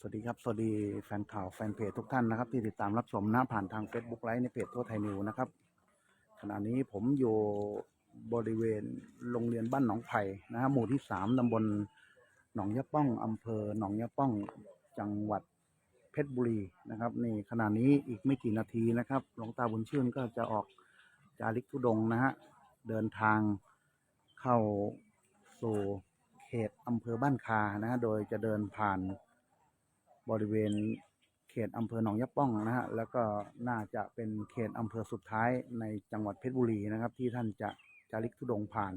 สวัสดีครับ สวัสดีแฟนข่าวแฟนเพจทุกท่านนะครับ ที่ติดตามรับชมนะผ่านทาง Facebook ไลฟ์ในเพจทั่วไทยนิวนะครับ ขณะนี้ผมอยู่บริเวณโรงเรียนบ้านหนองไผ่นะฮะหมู่ที่สามตำบลหนองยะป้องอำเภอหนองยะป้องจังหวัดเพชรบุรีนะครับนี่ขณะนี้อีกไม่กี่นาทีนะครับหลวงตาบุญชื่นก็จะออกจาริกธุดงนะฮะเดินทางเข้าสู่เขตอำเภอบ้านคานะฮะโดยจะเดินผ่าน บริเวณเขตอำเภอหนองยะป้องนะฮะแล้วก็น่าจะเป็นเขตอำเภอสุดท้ายในจังหวัดเพชรบุรีนะครับ ที่ท่านจะจาริกธุดงผ่าน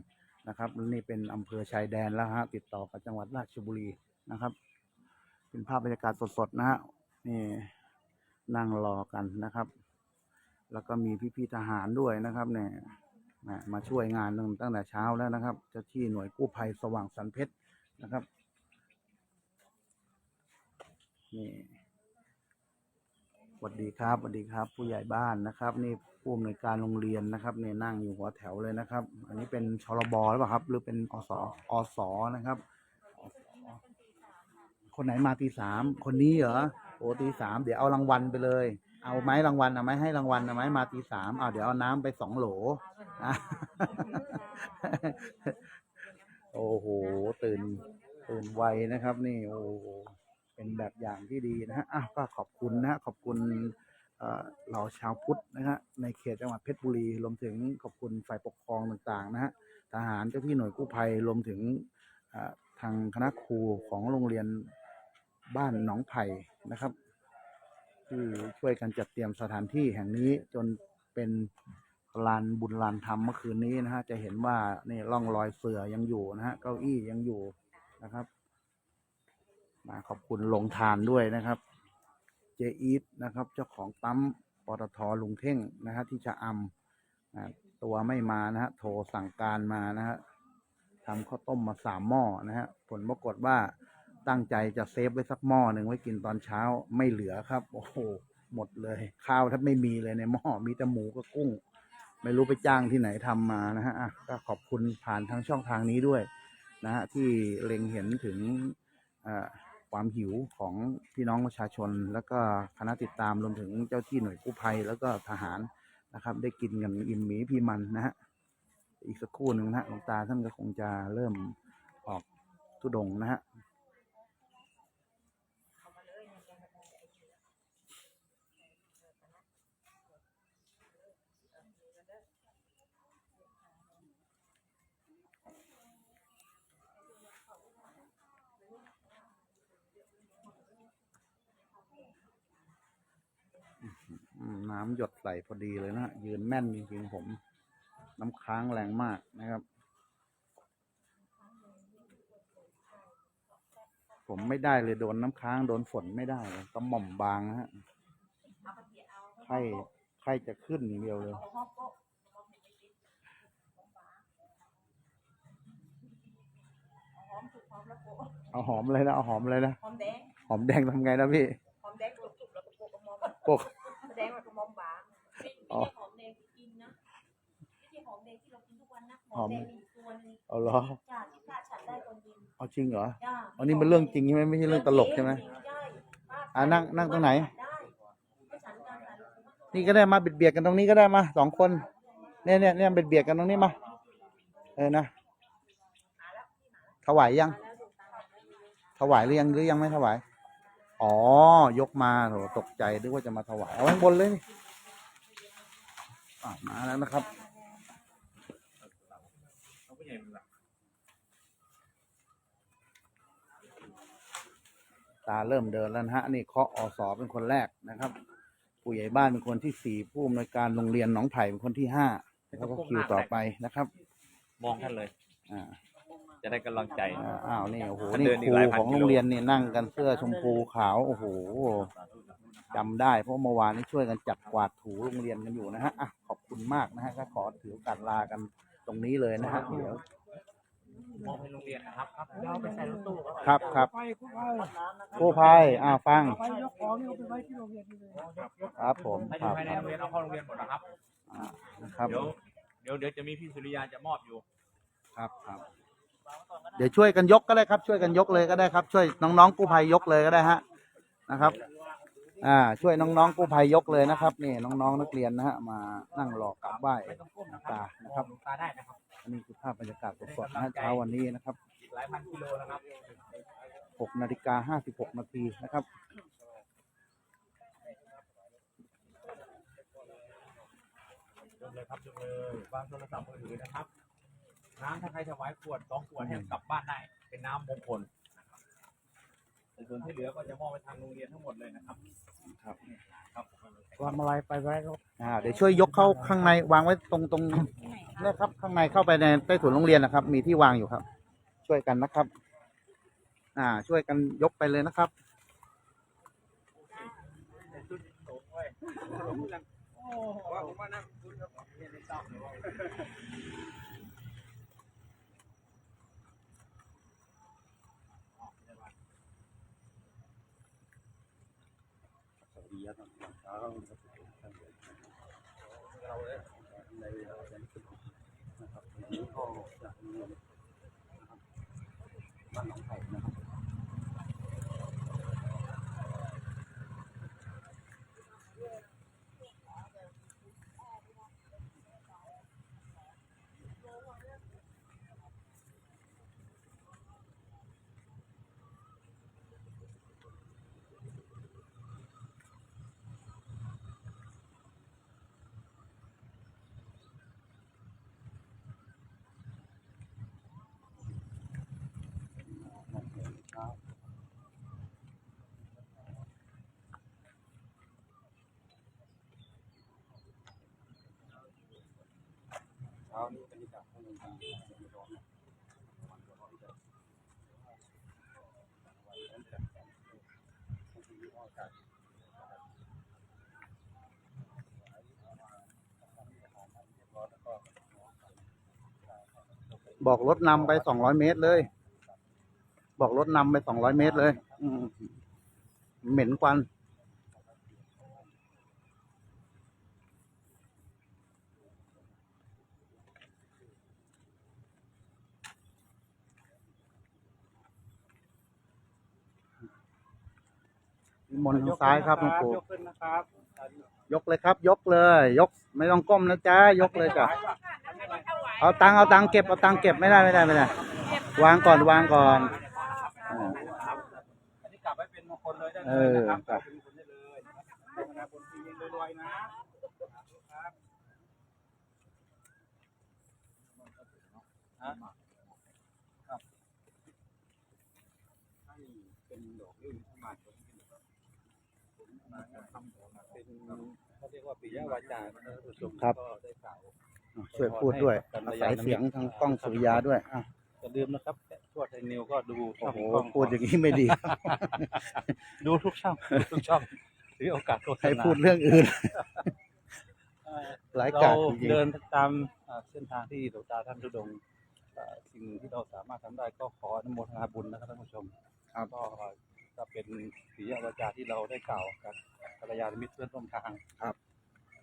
นะครับและนี่เป็นอำเภอชายแดนแล้วฮะติดต่อกับจังหวัดราชบุรีนะครับ เป็นภาพบรรยากาศสดๆนะฮะนี่นั่งรอกันนะครับ แล้วก็มีพี่ๆทหารด้วยนะครับเนี่ยมาช่วยงานตั้งตั้งแต่เช้าแล้วนะครับเจ้าที่หน่วยกู้ภัยสว่างสันเพชรนะครับ นี่สวัสดีครับสวัสดีครับ ผู้ใหญ่บ้านนะครับ นี่ผู้อำนวยการโรงเรียนนะครับนี่นั่งอยู่หัวแถวเลยนะครับ อันนี้เป็นชลบหรือเปล่าครับ หรือเป็นอสอสนะครับ คนไหนมาตีสามคนนี้เหรอโอ้ตีสามเดี๋ยวเอารางวัลไปเลย เอาไหมรางวัลเอาไหมให้รางวัลเอาไหมมาตีสามเอาเดี๋ยวเอาน้ำไปสองโหลโอ้โหตื่นตื่นไวนะครับ นี่โอ้ เป็นแบบอย่างที่ดีนะฮะอะก็ขอบคุณนะขอบคุณเหล่าชาวพุทธนะฮะในเขตจังหวัดเพชรบุรีรวมถึงขอบคุณฝ่ายปกครองต่างๆนะฮะทหารเจ้าที่หน่วยกู้ภัยรวมถึงทางคณะครูของโรงเรียนบ้านหนองไผ่นะครับ ที่ช่วยกันจัดเตรียมสถานที่แห่งนี้จนเป็นลานบุญลานธรรมเมื่อคืนนี้นะฮะจะเห็นว่านี่ร่องรอยเสือยังอยู่นะฮะเก้าอี้ยังอยู่นะครับ มาขอบคุณลงทานด้วยนะครับ เจอีทนะครับ เจ้าของปั๊มปตทลุงเท่งนะฮะที่จะอำนะตัวไม่มานะฮะโทรสั่งการมานะฮะทำข้าวต้มมาสามหม้อนะฮะผลปรากฏว่าตั้งใจจะเซฟไว้สักหม้อหนึ่งไว้กินตอนเช้าไม่เหลือครับ โอ้โหหมดเลย ข้าวแทบไม่มีเลยในหม้อมีแต่หมูกับกุ้ง ไม่รู้ไปจ้างที่ไหนทำมานะฮะอะก็ขอบคุณผ่านทางช่องทางนี้ด้วยนะฮะที่เล็งเห็นถึงอ่า ความหิวของพี่น้องประชาชน แล้วก็คณะติดตามรวมถึงเจ้าที่หน่วยกู้ภัย แล้วก็ทหารนะครับ ได้กินกันอิ่มหมีพี่มันนะฮะอีกสักครู่หนึ่งนะฮะหลวงตาท่านก็คงจะเริ่มออกทุดงนะฮะ อืม น้ำหยดไหลพอดีเลยนะฮะยืนแม่นจริงๆผม น้ำค้างแรงมากนะครับ ผมไม่ได้เลยโดนน้ำค้างโดนฝนไม่ได้เลยก็หม่อมบางนะฮะไข้ไข้จะขึ้นอย่างเดียวเลยเอาหอมเลยนะเอาหอมเลยนะหอมแดงหอมแดงทำไงนะพี่หอมแดงจุกๆแล้วก็โปะกระมอมปกแดงแล้วก็มอมบางไม่อ๋อใช่หอมแดงที่กินนะไม่ใช่หอมแดงที่เรากินทุกวันนะหอมแดงมีอีกตัวหนึงเอาเหรอจ้าที่พระฉันได้ตอนเย็นเอาจริงเหรอจ้าอันนี้มันเรื่องจริงใช่ไหมไม่ใช่เรื่องตลกใช่ไหมใช่อะนั่งนั่งตรงไหน ได้ก็ฉันกันค่ะนี่ก็ได้มาเบียดเบียดกันตรงนี้ก็ได้มาสองคนเนี่ยเนี่ยเนี่ยเบียดเบียดกันตรงนี้มาเออนะถวายยัง ถวายหรือยังหรือยังไม่ถวาย อ๋อ ยกมาโถตกใจนึกว่าจะมาถวาย เอาไว้ข้างบนเลยนี่อะมาแล้วนะครับตาเริ่มเดินแล้วนะฮะ นี่เคาะอสอเป็นคนแรกนะครับ ผู้ใหญ่บ้านเป็นคนที่สี่ผู้อำนวยการโรงเรียนหนองไผ่เป็นคนที่ห้าแล้วก็คิวต่อไปนะครับ มองท่านเลย อ่า จะได้กำลังใจ อ่าอ้าวนี่โอ้โหมันนี่เดินอีคกรูหลายพันของกิโลโรงเรียนนี่นั่งกันเสื้อชมพูขาวโอ้โหจำได้เพราะเมื่อวานนี้ช่วยกันจัดกวาดถูโรงเรียนกันอยู่นะฮะอะขอบคุณมากนะฮะก็ขอถือโอกาสลากันตรงนี้เลยนะฮะเดี๋ยวมองให้โรงเรียนนะครับครับเราไปใส่รถตู้ครับครับไปกู้ภัยกู้ภัยอ่าฟังไปยกของนี่เอาไปไว้ที่โรงเรียนนี่เลยครับผมถ้าอคยู่รับภายในโรงเรียนเอาเข้าโรงเรียนหมดนะครับ อ่านะครับเดี๋ยวเดี๋ยวเดี๋ยวจะมีพี่สุริยาจะมอบอยู่ ครับครับ เดี๋ยวช่วยกันยกก็ได้ครับ ช่วยกันยกเลยก็ได้ครับ ช่วยน้องๆกู้ภัยยกเลยก็ได้ฮะนะครับ อ่า ช่วยน้องๆกู้ภัยยกเลยนะครับนี่น้องๆนักเรียนนะฮะมานั่งรอกราบไหว้ต้องก้มนะคตานะครับตาได้นะครับอันนี้คือภาพบรรยากาศสดๆนะฮะเช้าวันนี้นะครับอีกหลายพันกิโลนะครับ6นาฬิกา56นาทีนะครับยกเลยครับยกเลยวางโทรศัพท์มือถือนะครับ น้ำถ้าใครถวายขวดสองขวดให้กลับบ้านได้ เป็นน้ำมงคลนะครับแต่ส่วนที่เหลือก็จะมอบไปทางโรงเรียนทั้งหมดเลยนะครับ ครับครับวางอะไรไปไว้ครับอ่าเดี๋ยวช่วยยกเข้าข้างในวางไว้ตรงตรงเนี่ยครับข้างในเข้าไปในใต้ถุนโรงเรียนนะครับ มีที่วางอยู่ครับ ช่วยกันนะครับ อ่า ช่วยกันยกไปเลยนะครับบอ Um, บอกรถนำไปสองร้อยเมตรเลย บอกรถนำไปสองร้อยเมตรเลยเหม็นควัน มนต์ทางซ้ายครับหลวงปู่ยกขึ้นนะครับยกเลยครับ ยกเลย ยกไม่ต้องก้มนะจ๊ะยกเลยจ้ะเอาตังค์เอาตังค์เก็บเอาตังค์เก็บไม่ได้ไม่ได้ไม่ได้ วางก่อนวางก่อนอ่าอันนี้กลับไว้เป็นมงคลเลยได้เอเลยอนะครับจ้ะเป็นมงคลได้เลยนะครับธนาคารที่ยังรวยๆนะครับฮะครับให้เป็นดอกเรื่องที่มาจากที่มาจากคำของ เป็นเขาเรียกว่าปิยวาจานะครับผู้ชมครับ ก็ได้กล่าวช่วยพูดด้วยอาศัยเสียงทางกล้องสุริยาด้วยอะอย่าลืมนะครับทวดไทยนิวก็ดูโอ้โหช่งกล้พูดอย่างนี้ไม่ดี ดูทุกช่องดูทุกช่องถือโอกาสโฆษณา ให้พูดเรื่องอื่นเอ่อหลายเรากาดจริงเดินตามอ่าเส้นทางที่หลวงตาท่านทุดงค์อ่าสิ่งหนึ่งที่เราสามารถทำได้ก็ขออนุโมทนาบุญนะครับท่านผู้ชมครับ ก็ ก็เป็นปิยวาจาที่เราได้กล่าวกับกัลยาณมิตรเพื่อนร่วมทางครับ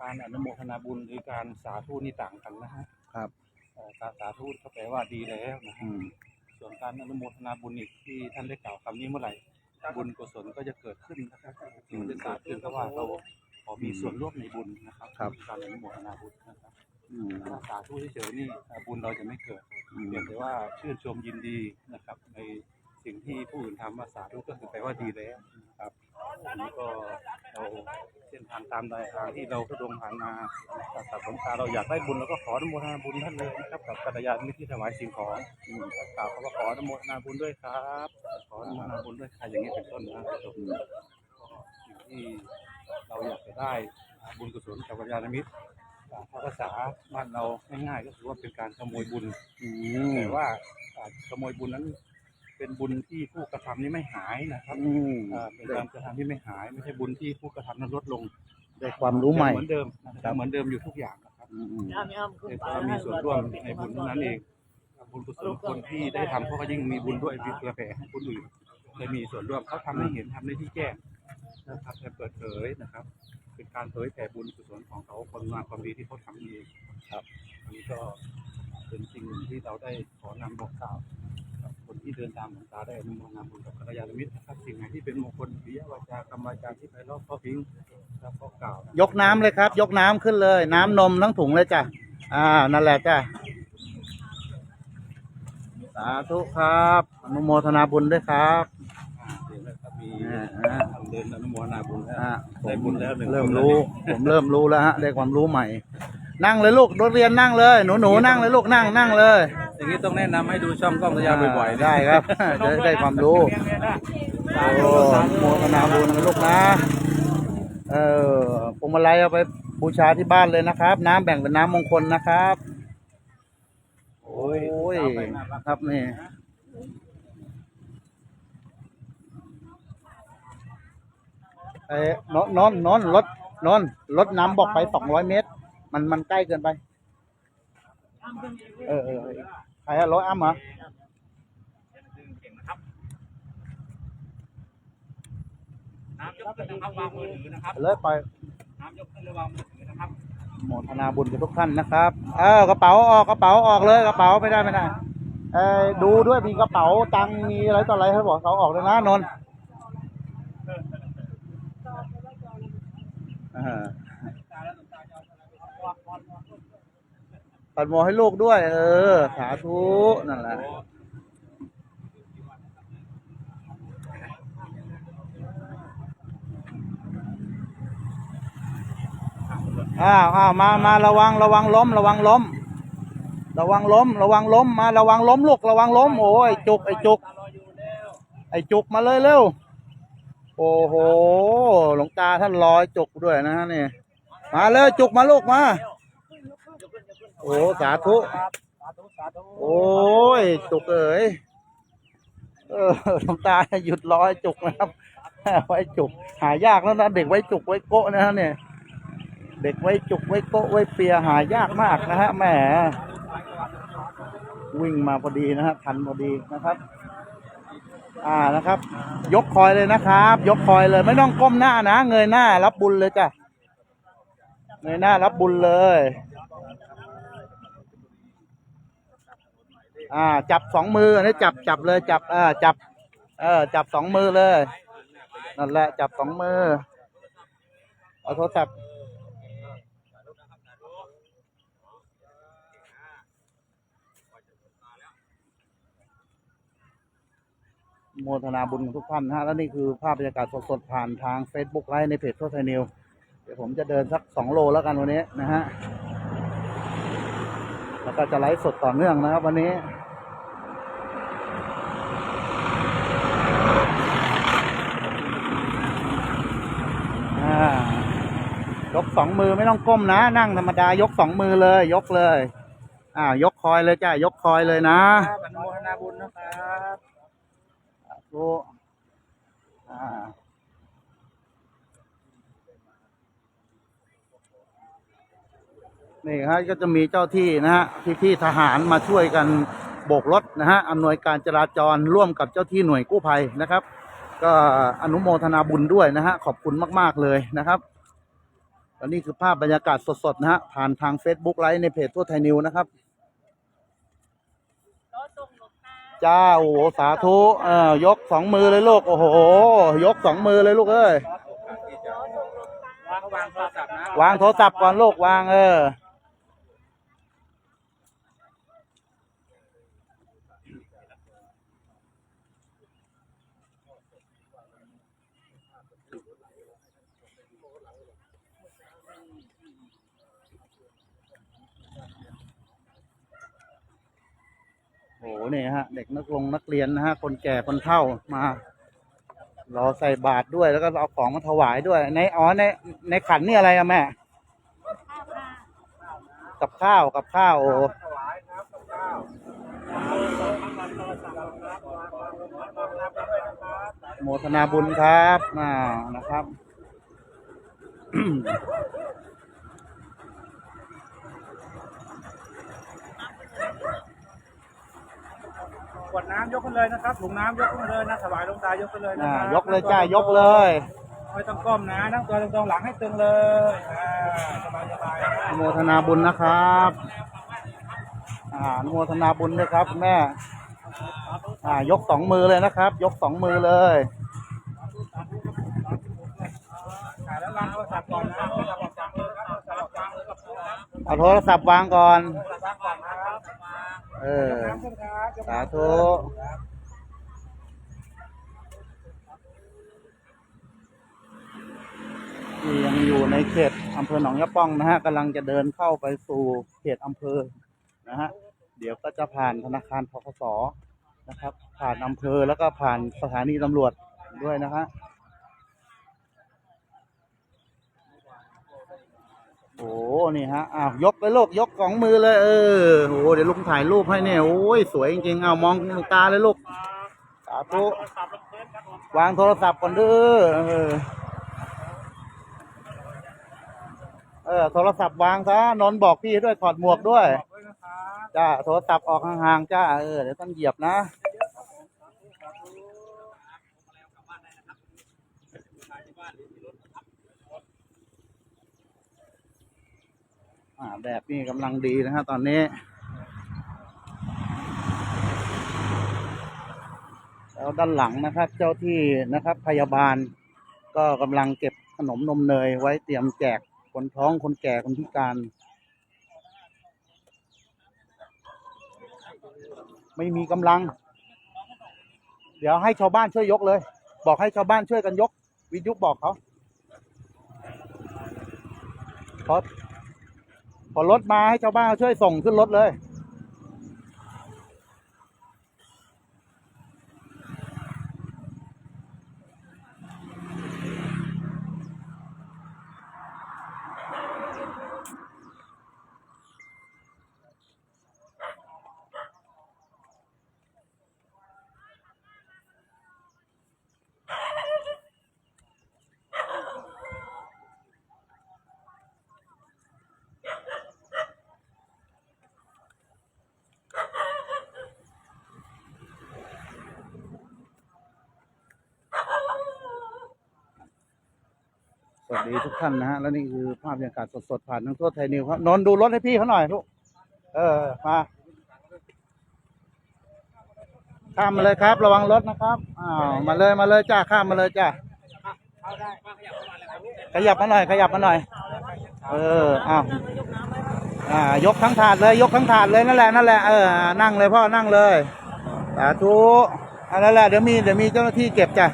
การอนุโมทนาบุญหรือการสาธุนี่ต่างกันนะฮะครับเอ่อการสาธุก็แปลว่าดีแล้วนะๆอืฮะมส่วนการอนุโมทนาบุญอีกที่ท่านได้กล่าวคำนี้เมื่อไหร่ บุญกุศลก็จะเกิดขึ้นนะครับสิ่งที่เกิดขึ้นก็ว่าเราขอมีส่วนร่วมในบุญนะครับครับ การอนุโมทนาบุญนะครับอืมถ้าสาธุเฉยๆนี่บุญเราจะไม่เกิด อืมเพียงแต่ว่าชื่นชมยินดีนะครับ ใน สิ่งที่ผู้อื่นทำมาสาธุก็คือแปลว่าดีแล้วครับอันนี้ก็เราเส้นทางตามทางที่เราทุดงผ่านมากับกับหลวงตาเราอยากได้บุญเราก็ขออนุโมทนาบุญท่านเลยนะครับกับกัลยาณมิตรที่ถวายสิ่งของกล่าวคำว่าขออนุโมทนาบุญด้วยครับ ขออนุโมทนาบุญด้วยค่ะอย่างนี้เป็นต้นนะครับผมสิ่งที่เราอยากจะได้บุญกุศลจากกัลยาณมิตรถ้าภาษาบ้านเราง่ายๆก็คือว่าเป็นการขโมยบุญแต่ว่าขโมยบุญนั้น เป็นบุญที่ผู้กระทำนี้ไม่หายนะครับอืมอ่าเป็นการกระทำที่ไม่หาย ไม่ใช่บุญที่ผู้กระทำนั้นลดลงได้ความรู้ใหม่ ยังเหมือนเดิมนะครับเหมือนเดิมอยู่ทุกอย่างนะครับ อืมอืมแต่เรามีส่วนร่วมในบุญเท่านั้นเองบุญกุศลคนที่ได้ทำเขาก็ยิ่งมีบุญด้วยมีเผื่อแผ่ให้คนอื่นเลยมีส่วนร่วมเขาทำให้เห็นทำในที่แจ้งนะครับและเปิดเผยนะครับ เป็นการเผยแผ่บุญกุศลของเขาคนงานความดีที่เขาทำเองครับอันนี้ก็เป็นสิ่งหนึ่งที่เราได้ขอนำบอกกล่าวกับคน ที่ที่เดินตามหลวงตาได้อนุโมทนาบุญกับกัลยาณมิตรนะครับสิ่งไหนที่เป็นมงคลปิยวาจากรรมวาจาที่ไปรอบก็ทิ้งแล้วก็กล่าวนะยกน้ำเลยครับ ยกน้ำขึ้นเลย น้ำนมทั้งถุงเลยจ้ะอ่านั่นแหละจ้ะสาธุครับอนุโมทนาบุญด้วยครับอ่าเดี๋ยวนะครับมีอ่าอ่าเดินอนุโมทนาบุญแล้วอ่าได้บุญแล้วหนึ่งเริ่มคนรู้ ผมเริ่มรู้แล้วฮะได้ความรู้ใหม่ นั่งเลยลูกรถเรียนนั่งเลย หนูหนูนั่งเลยลูกนั่งนั่งเลย อย่างนี้ต้องแนะนำให้ดูช่องกล้องระยะบ่อยๆนะได้ครับจะได้ความรู้โอ้โมทนาบุญนะลูกนะ เออพวงมาลัยเอาไปบูชาที่บ้านเลยนะครับ น้ำแบ่งเป็นน้ำมงคลนะครับ โอ้ยครับนี่เอ้นนนนนนรถนนรถน้ำบอกไปสองร้อยเมตร มันมันใกล้เกินไป เออเออเออ ใครอะรถอ้ำเหรอน้ำยกขึ้นนะครับวางมือถือนะครับเลยไปน้ำยกขึ้นระวางมือถือนะครับโมทนาบุญกับทุกท่านนะครับเออกระเป๋าออกกระเป๋าออกเลยกระเป๋าไม่ได้ไม่ได้เออดูด้วยมีกระเป๋าตังมีอะไรต่ออะไรเขาบอกเขาออกเลยนะนนท์อ่า ปัดโมให้ลูกด้วย เออ สาธุนั่นแหละอ้าวอ้าวมามาระวังระวังล้ม ระวังล้ม ระวังล้ม ระวังล้ม มาระวังล้มลูกระวังล้มโอ้ยจุกไอ้จุก ไอ้จุกมาเลยเร็วโอ้โหหลวงตาท่านลอยจุกด้วยนะฮะนี่มาเลยจุกมาลูกมา โอ้สาธุโอ้ยจุกเอ๋ยเออหลวงตาหยุดรอยจุกนะครับไว้จุก หายากแล้วนะเด็กไว้จุกไว้โกะนะฮะเนี่ย เด็กไว้จุกไว้โกะไว้เปียหายากมากนะฮะแหมวิ่งมาพอดีนะฮะทันพอดีนะครับ อ่านะครับ ยกคอยเลยนะครับ ยกคอยเลย ไม่ต้องก้มหน้านะ เงยหน้า รับบุญเลยจ้ะเงยหน้ารับบุญเลย อ่า จับสองมืออันนี้จับจับเลย จับเออจับ เออ จับสองมือเลยนั่นแหละจับสองมือเอาโทรศัพท์โมทนาบุญของทุกท่านนะฮะแล้วนี่คือภาพบรรยากาศสดๆ ผ่านทาง Facebook ไลฟ์ในเพจโทษไทยนิว เดี๋ยวผมจะเดินสักสองโลแล้วกันวันนี้นะฮะ แล้วก็จะไลฟ์สดต่อเนื่องนะครับ วันนี้อ่ายกสองมือไม่ต้องก้มนะ นั่งธรรมดายกสองมือเลย ยกเลย อ่า ยกคอยเลยจ้ะยกคอยเลยนะอนุโมทนาบุญนะครับดูอ่า นี่ฮะก็จะมีเจ้าที่นะฮะพี่ๆทหารมาช่วยกันโบกรถนะฮะอำนวยการจราจรร่วมกับเจ้าที่หน่วยกู้ภัยนะครับ ก็อนุโมทนาบุญด้วยนะฮะขอบคุณมากๆเลยนะครับและนี่คือภาพบรรยากาศสดๆนะฮะผ่านทาง Facebook ไลฟ์ในเพจทั่วไทยนิวนะครับจ้าโอ้โหสาธุเอ่อยกสองมือเลยลูกโอ้โห ยกสองมือเลยลูกเอ้ยวางวางโทรศัพท์นะวางโทรศัพท์ก่อนลูกวางเออ หนี่ฮะ เด็กนักลงนักเรียนนะฮะ คนแก่คนเฒ่ามารอใส่บาตรด้วยแล้วก็เอาของมาถวายด้วยในอ๋อในในขันนี่อะไรอะแม่ กับข้าวกับข้าวโอ้โมทนาบุญครับอ่านะครับ ข วดน้ำยกขึ้นเลยนะครับถุงน้ำยกขึ้นเลยนะถวายหลวงตายกขึ้นเลยนะอ่าครับยกเลยจ้ายกเลย ไม่ต้องก้มนะนั่งตัวตรงๆหลังให้ตึงเลยอ่าสบายสบายๆอนุโมทนาบุญนะครับอ่าอนุโมทนาบุญด้วยครับคุณแม่ออ่ายกสองมือเลยนะครับ ยกสองมือเลย ถ่ายแล้ววางโทรศัพท์ก่อนนะโทรศัพท์ออกจากมือครับโทรศัพท์ออกจากมือกับตัวนะเอาโทรศัพท์วางก่อนโทรศัพท์ก่อนนะครับเออน้ำขึ้นครับ สาธุยังอยู่ในเขตอำเภอหนองยะป้องนะฮะกำลังจะเดินเข้าไปสู่เขตอำเภอนะฮะเดี๋ยวก็จะผ่านธนาคารพคสนะครับ ผ่านอำเภอแล้วก็ผ่านสถานีตำรวจด้วยนะฮะ โอ้นี่ฮะอ้าวยกเลยลูกยกสองมือเลย เออโอ้เดี๋ยวลุงถ่ายรูปให้เนี่ยโอ้ยสวยจริงๆเอามองตาเลยลูกสาธุวางโทรศัพท์ก่อนเด้อเออเออโทรศัพท์วางซะนนท์บอกพี่ด้วยถอดหมวกด้วยจ้าโทรศัพท์ออกห่างๆจ้าเออเดี๋ยวต้องเหยียบนะ แบบนี้กำลังดีนะฮะตอนนี้ แล้วด้านหลังนะครับ เจ้าที่นะครับพยาบาล ก็กำลังเก็บขนมนมเนยไว้เตรียมแจกคนท้องคนแก่คนพิการ ไม่มีกำลัง เดี๋ยวให้ชาวบ้านช่วยยกเลย บอกให้ชาวบ้านช่วยกันยก วิทยุบอกเขาพอ ขอรถมาให้ชาวบ้านช่วยส่งขึ้นรถเลย สวัสดีทุกท่านนะฮะ และนี่คือภาพบรรยากาศสดๆผ่านทางทั่วไทยนิวครับนนดูรถให้พี่เขาหน่อยลูก เออ มาข้ามมาเลยครับ ระวังรถนะครับอ้าวมาเลยมาเลยจ้าข้ามมาเลยจ้าขยับมาหน่อย ขยับมาหน่อย เอออ้าวอ่ายกทั้งถาดเลยยกทั้งถาดเลยนั่นแหละนั่นแหละเออนั่งเลยพ่อนั่งเลยสาธุอันนั้นแหละเดี๋ยวมีเดี๋ยวมีเจ้าหน้าที่เก็บจ้ะ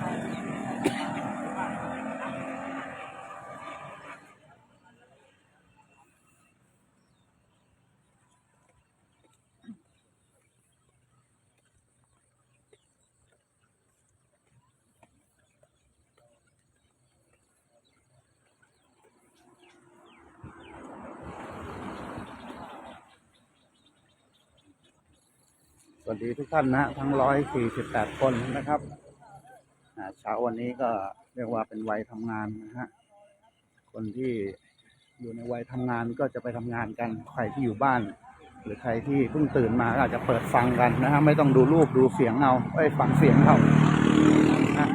สวัสดีทุกท่านนะทั้งร้อยสี่สิบแปดคนนะครับเช้าวันนี้ก็เรียกว่าเป็นวัยทำงานนะฮะคนที่อยู่ในวัยทำงานก็จะไปทำงานกันใครที่อยู่บ้าน หรือใครที่เพิ่งตื่นมาก็อาจจะเปิดฟังกันนะฮะไม่ต้องดูรูปดูเสียงเอาไอ้ฟังเสียงเขานะ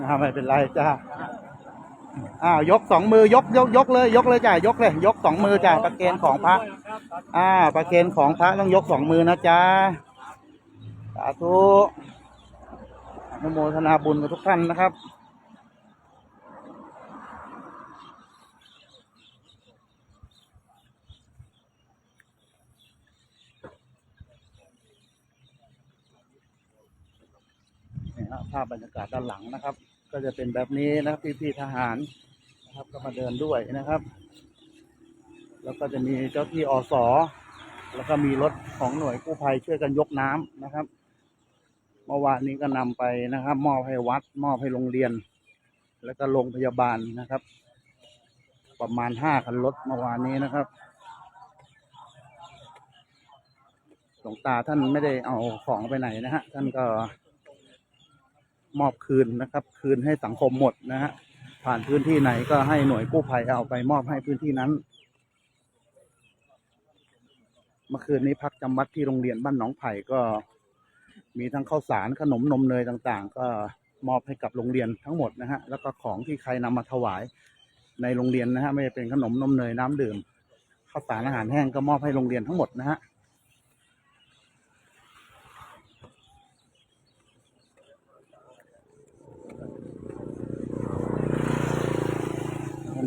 นะไม่เป็นไรจ้า อ้าวยกสองมือยกยกยกเลย ยกเลยจ้ะยกเลย ยกสองมือจ้ะประเกณฑ์ของพระอ่าประเคนของพระต้องยกสองมือนะจ๊ะสาธุอนุโมทนาบุญกับทุกท่านนะครับภาพบรรยากาศด้านหลังนะครับ ก็จะเป็นแบบนี้นะครับพี่ๆทหาร นะครับก็มาเดินด้วยนะครับ แล้วก็จะมีเจ้าที่อสแล้วก็มีรถของหน่วยกู้ภัยช่วยกันยกน้ำนะครับเมื่อวานนี้ก็นำไปนะครับ มอบให้วัด มอบให้โรงเรียน แล้วก็โรงพยาบาลนะครับ ประมาณห้าคันรถเมื่อวานนี้นะครับหลวงตาท่านไม่ได้เอาของไปไหนนะฮะท่านก็มอบคืนนะครับ คืนให้สังคมหมดนะฮะ ผ่านพื้นที่ไหนก็ให้หน่วยกู้ภัยเอาไปมอบให้พื้นที่นั้น เมื่อคืนนี้พักจำวัดที่โรงเรียนบ้านหนองไผ่ก็ มีทั้งข้าวสารขนมนมเนยต่างๆ ก็มอบให้กับโรงเรียนทั้งหมดนะฮะแล้วก็ของที่ใครนำมาถวายในโรงเรียนนะฮะไม่ว่าเป็นขนมนมเนยน้ำดื่มข้าวสารอาหารแห้งก็มอบให้โรงเรียนทั้งหมดนะฮะ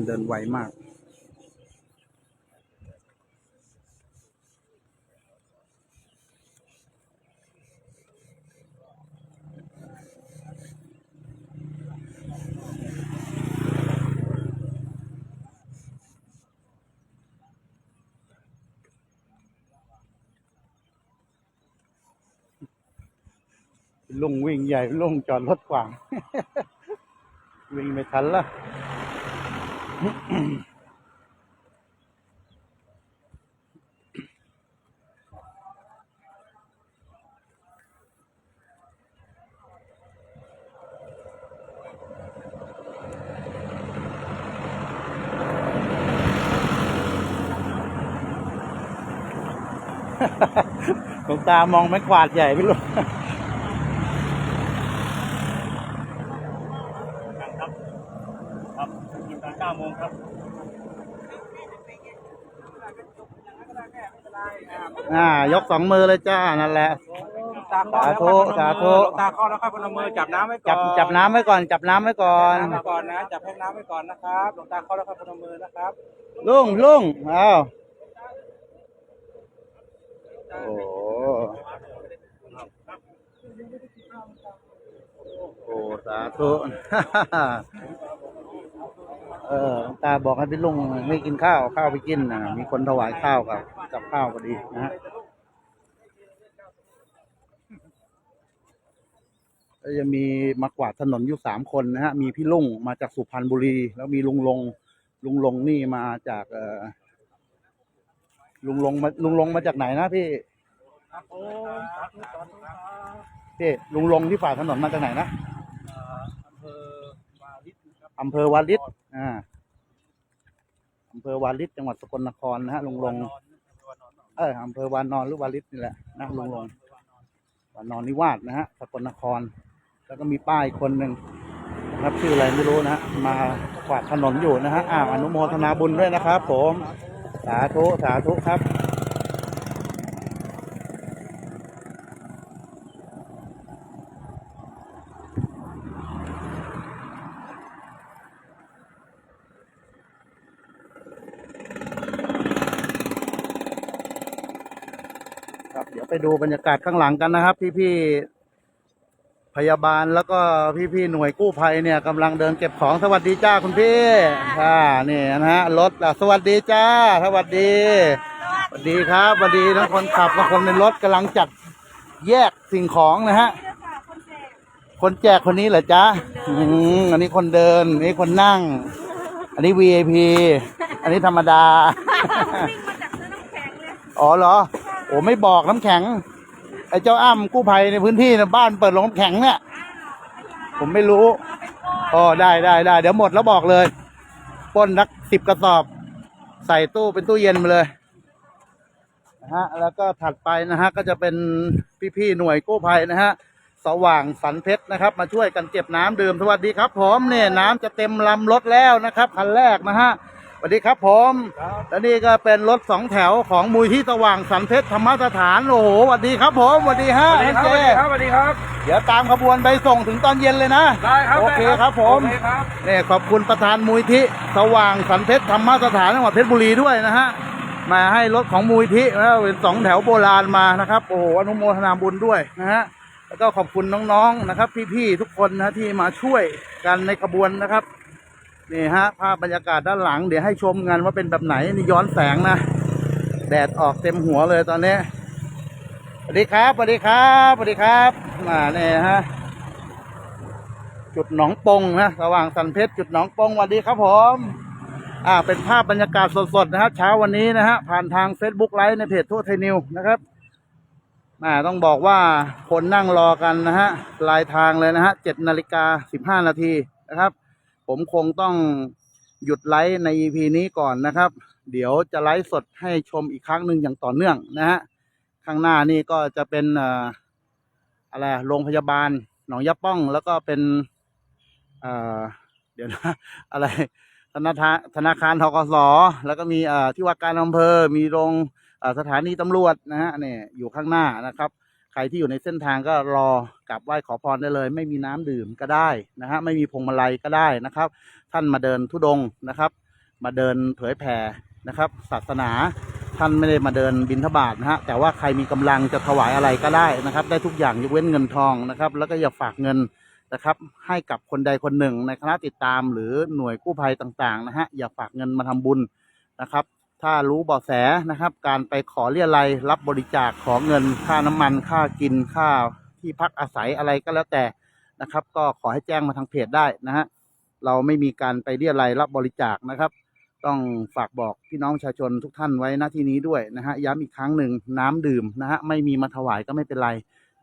เดินไวมากลุงวิ่งใหญ่ลุงจอดรถขวาง วิ่งไม่ทันละ หลวงตามองไม่กวาดใหญ่ไม่รู้บครับกินตอนเก้าโม งครับอ่ายกสองมือเลยจ้านั่นแหละสาธุสาธุ ตาข้อแล้วค่อยพนมมือจับน้ำไว้ก่จัอบนจับน้ำไว้ก่อน จับน้ำไว้ก่อน น้ำไว้ก่อนนะจับแพ็กน้ำไว้ก่อนนะครับหลวงตาข้อแล้วค่อยพนมมือนะครับลุงลุงอ้าวโอ้โหโอ้สาธุ เออตาบอกให้พี่ลุงไม่กินข้าวข้าวไปกินนะมีคนถวายข้าวกับกับข้าวพอดีนะฮะจะมีมากวาดถนนอยู่สามคนนะฮะ มีพี่ลุงมาจากสุพรรณบุรี แล้วมีลุงลง ลุงลงนี่มาจากเออลุงลงมาลุงลงมาจากไหนนะพี่พี่ลุงลงที่ฝ่าถนนมาจากไหนนะ อำเภอวาลิตอ่าอำเภอวาลิตจังหวัดสกลนครนะฮะลุงลงเอออำเภอวานอนหรือวาลิตนี่แหละนะลุงลงวานอนนิวาสนะฮะสกลนคร แล้วก็มีป้ายคนหนึ่งนะครับชื่ออะไรไม่รู้นะฮะมากวาดถนนอยู่นะฮะอ้าวอนุโมทนาบุญด้วยนะครับ ผม สาธุสาธุครับ ดี๋ยวไปดูบรรยากาศข้างหลังกันนะครับ พี่ๆพยาบาลแล้วก็พี่ๆหน่วยกู้ภัยเนี่ยกำลังเดินเก็บของสวัสดีจ้าคุณพี่ค่ะนี่นะฮะรถอะสวัสดีจ้าสวัสดีสวัสดีครับสวัสดีทั้งคนขับและคนในรถกำลังจัดแยกสิ่งของนะฮะ คนแจกคนนี้เหรอจ๊ะอืมอันนี้คนเดินอันนี้คนนั่ง อันนี้ VIP อันนี้ธรรมดา วิ่งมาจากซื้อน้ำแข็งเลย อ๋อเหรอ โอ้ไม่บอกน้ำแข็ง ไอ้เจ้าอ้ำกู้ภัยในพื้นที่นะบ้านเปิดโรงน้ำแข็งเนี่ย ผมไม่รู้อ๋อได้ได้ได้เดี๋ยวหมดแล้วบอกเลยป้นนักสิบกระสอบ ใส่ตู้เป็นตู้เย็นมาเลยนะฮะแล้วก็ถัดไปนะฮะก็จะเป็นพี่ๆหน่วยกู้ภัยนะฮะสว่างสันเพชรนะครับ มาช่วยกันเก็บน้ำดื่มสวัสดีครับผมเนี่ยน้ำจะเต็มลำรถแล้วนะครับคันแรกนะฮะ สวัสดีครับผมและนี่ก็เป็นรถสองแถวของมูลที่สว่างสันเพชรธรรมสถาน โอ้โหสวัสดีครับผมสวัสดีฮะท่านเจสวัสดีครับ เดี๋ยวตามขบวนไปส่งถึงตอนเย็นเลยนะ ได้ครับ โอเคครับผมโอเคครับเนี่ยขอบคุณประธานมูลที่สว่างสันเพชรธรรมสถานจังหวัดเพชรบุรีด้วยนะฮะ มาให้รถของมูลที่นะเป็นสองแถวโบราณมานะครับ โอ้โหอนุโมทนาบุญด้วยนะฮะ แล้วก็ขอบคุณน้องๆนะครับ พี่ๆทุกคนนะที่มาช่วยกันในขบวนนะครับ นี่ฮะภาพบรรยากาศด้านหลัง เดี๋ยวให้ชมกันว่าเป็นแบบไหนนี่ย้อนแสงนะแดดออกเต็มหัวเลยตอนนี้สวัสดีครับสวัสดีครับสวัสดีครับมาเนี่ยฮะจุดหนองปงนะสว่างสันเพชรจุดหนองปงสวัสดีครับผมอ่าเป็นภาพบรรยากาศสดๆนะครับ เช้าวันนี้นะฮะผ่านทาง Facebook ไลฟ์ในเพจทั่วไทยนิวนะครับอ่าต้องบอกว่าคนนั่งรอกันนะฮะลายทางเลยนะฮะเจ็ดนาฬิกาสิบห้านาทีนะครับ ผมคงต้องหยุดไลฟ์ใน EP นี้ก่อนนะครับ เดี๋ยวจะไลฟ์สดให้ชมอีกครั้งหนึ่งอย่างต่อเนื่องนะฮะ ข้างหน้านี่ก็จะเป็นอะไรโรงพยาบาลหนองยะป้อง แล้วก็เป็นเเดี๋ยวนะอะไรธนาคารธนาคารทกสแล้วก็มีที่ว่าการอำเภอมีโรงสถานีตำรวจนะฮะเนี่ยอยู่ข้างหน้านะครับ ใครที่อยู่ในเส้นทางก็รอกราบไหว้ขอพรได้เลย ไม่มีน้ำดื่มก็ได้นะฮะไม่มีพวงมาลัยก็ได้นะครับ ท่านมาเดินทุดงนะครับ มาเดินเผยแผ่นะครับ ศาสนาท่านไม่ได้มาเดินบิณฑบาตนะฮะแต่ว่าใครมีกำลังจะถวายอะไรก็ได้นะครับ ได้ทุกอย่างยกเว้นเงินทองนะครับ แล้วก็อย่าฝากเงินนะครับ ให้กับคนใดคนหนึ่งในคณะติดตามหรือหน่วยกู้ภัยต่างๆนะฮะอย่าฝากเงินมาทำบุญนะครับ ถ้ารู้เบาะแสนะครับ การไปขอเรียอะไรยรับบริจาคขอเงินค่าน้ำมันค่ากินค่าที่พักอาศัยอะไรก็แล้วแต่นะครับ ก็ขอให้แจ้งมาทางเพจได้นะฮะเราไม่มีการไปเรียอะไรยรับบริจาคนะครับ ต้องฝากบอกพี่น้องประชาชนทุกท่านไว้หน้าที่นี้ด้วยนะฮะย้ำอีกครั้งหนึ่งน้ำดื่มนะฮะไม่มีมาถวายก็ไม่เป็นไร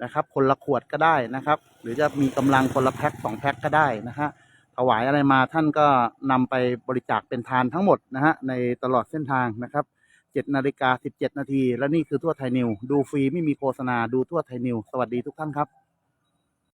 นะครับ คนละขวดก็ได้นะครับ หรือจะมีกำลังคนละแพ็คสองแพ็คก็ได้นะฮะ ถวายอะไรมาท่านก็นำไปบริจาคเป็นทานทั้งหมดนะฮะในตลอดเส้นทางนะครับ7นาฬิกา17 นาที และนี่คือทั่วไทยนิว ดูฟรีไม่มีโฆษณาดูทั่วไทยนิว สวัสดีทุกท่านครับ